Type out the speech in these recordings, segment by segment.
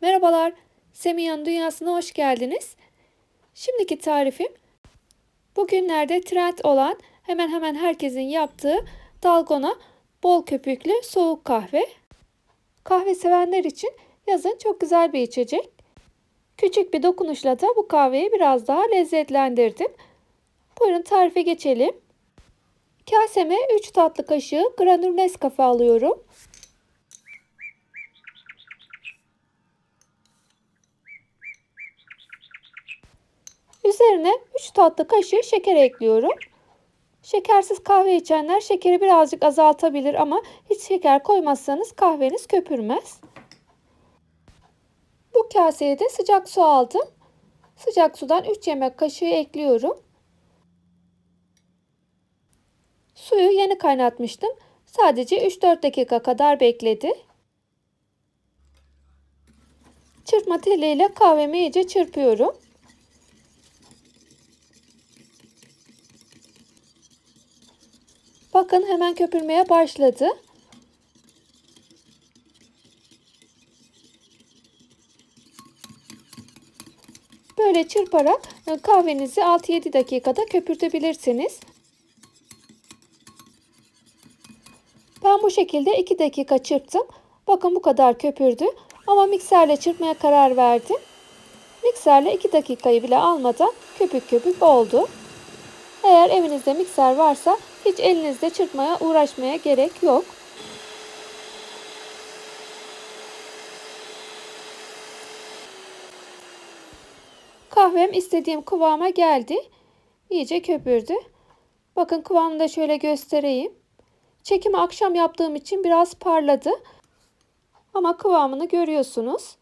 Merhabalar, Semiha'nın dünyasına hoş geldiniz. Şimdiki tarifim bugünlerde trend olan hemen hemen herkesin yaptığı dalgona bol köpüklü soğuk kahve. Kahve sevenler için yazın çok güzel bir içecek. Küçük bir dokunuşla da bu kahveyi biraz daha lezzetlendirdim. Buyurun tarife geçelim. Kaseme 3 tatlı kaşığı granül Nescafe alıyorum. Üzerine 3 tatlı kaşığı şeker ekliyorum. Şekersiz kahve içenler şekeri birazcık azaltabilir ama hiç şeker koymazsanız kahveniz köpürmez. Bu kaseye de sıcak su aldım. Sıcak sudan 3 yemek kaşığı ekliyorum. Suyu yeni kaynatmıştım. Sadece 3-4 dakika kadar bekledi. Çırpma teliyle kahvemi iyice çırpıyorum. Bakın hemen köpürmeye başladı. Böyle çırparak e, kahvenizi 6-7 dakikada köpürtebilirsiniz. Ben bu şekilde 2 dakika çırptım. Bakın bu kadar köpürdü. Ama mikserle çırpmaya karar verdim. Mikserle 2 dakikayı bile almadan köpük köpük oldu. Eğer evinizde mikser varsa hiç elinizde çırpmaya uğraşmaya gerek yok. Kahvem istediğim kıvama geldi. İyice köpürdü. Bakın kıvamını da şöyle göstereyim. Çekimi akşam yaptığım için biraz parladı. Ama kıvamını görüyorsunuz.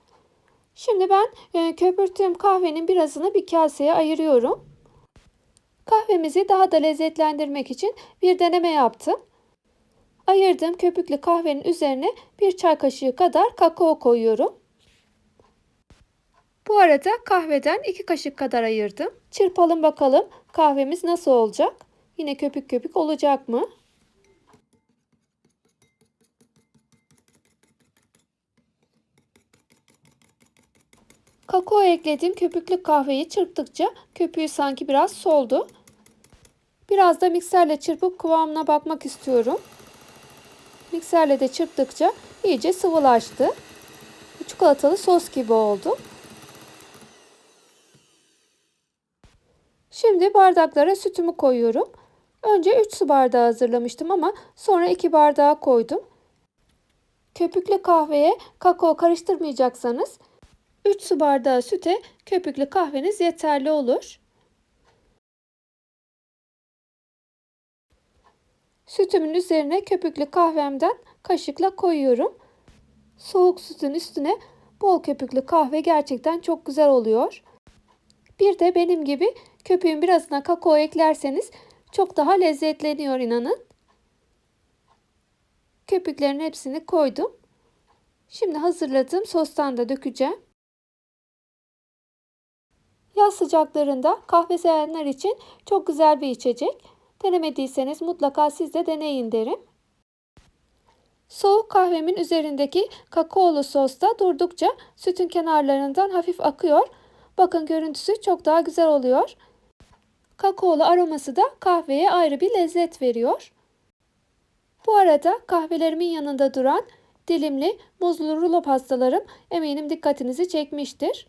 Şimdi ben e, köpürttüğüm kahvenin birazını bir kaseye ayırıyorum. Kahvemizi daha da lezzetlendirmek için bir deneme yaptım. Ayırdığım köpüklü kahvenin üzerine bir çay kaşığı kadar kakao koyuyorum. Bu arada kahveden iki kaşık kadar ayırdım. Çırpalım bakalım kahvemiz nasıl olacak? Yine köpük köpük olacak mı? Kakao eklediğim köpüklü kahveyi çırptıkça köpüğü sanki biraz soldu. Biraz da mikserle çırpıp kıvamına bakmak istiyorum. Mikserle de çırptıkça iyice sıvılaştı. Çikolatalı sos gibi oldu. Şimdi bardaklara sütümü koyuyorum. Önce 3 su bardağı hazırlamıştım ama sonra 2 bardağı koydum. Köpüklü kahveye kakao karıştırmayacaksanız 3 su bardağı süte köpüklü kahveniz yeterli olur. Sütümün üzerine köpüklü kahvemden kaşıkla koyuyorum. Soğuk sütün üstüne bol köpüklü kahve gerçekten çok güzel oluyor. Bir de benim gibi köpüğün birazına kakao eklerseniz çok daha lezzetleniyor inanın. Köpüklerin hepsini koydum. Şimdi hazırladığım sostan da dökeceğim. Yaz sıcaklarında kahve sevenler için çok güzel bir içecek. Denemediyseniz mutlaka siz de deneyin derim. Soğuk kahvemin üzerindeki kakaolu sos da durdukça sütün kenarlarından hafif akıyor. Bakın görüntüsü çok daha güzel oluyor. Kakaolu aroması da kahveye ayrı bir lezzet veriyor. Bu arada kahvelerimin yanında duran dilimli muzlu rulo pastalarım eminim dikkatinizi çekmiştir.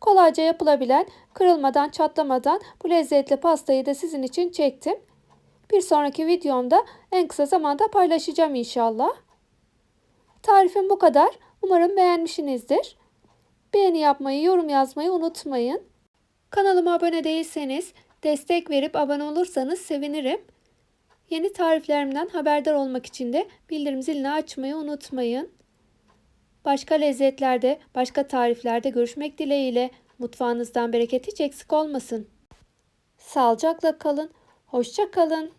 Kolayca yapılabilen, kırılmadan, çatlamadan bu lezzetli pastayı da sizin için çektim. Bir sonraki videomda en kısa zamanda paylaşacağım inşallah. Tarifim bu kadar. Umarım beğenmişsinizdir. Beğeni yapmayı, yorum yazmayı unutmayın. Kanalıma abone değilseniz, destek verip abone olursanız sevinirim. Yeni tariflerimden haberdar olmak için de bildirim zilini açmayı unutmayın. Başka lezzetlerde, başka tariflerde görüşmek dileğiyle mutfağınızdan bereket hiç eksik olmasın. Sağlıcakla kalın, hoşça kalın.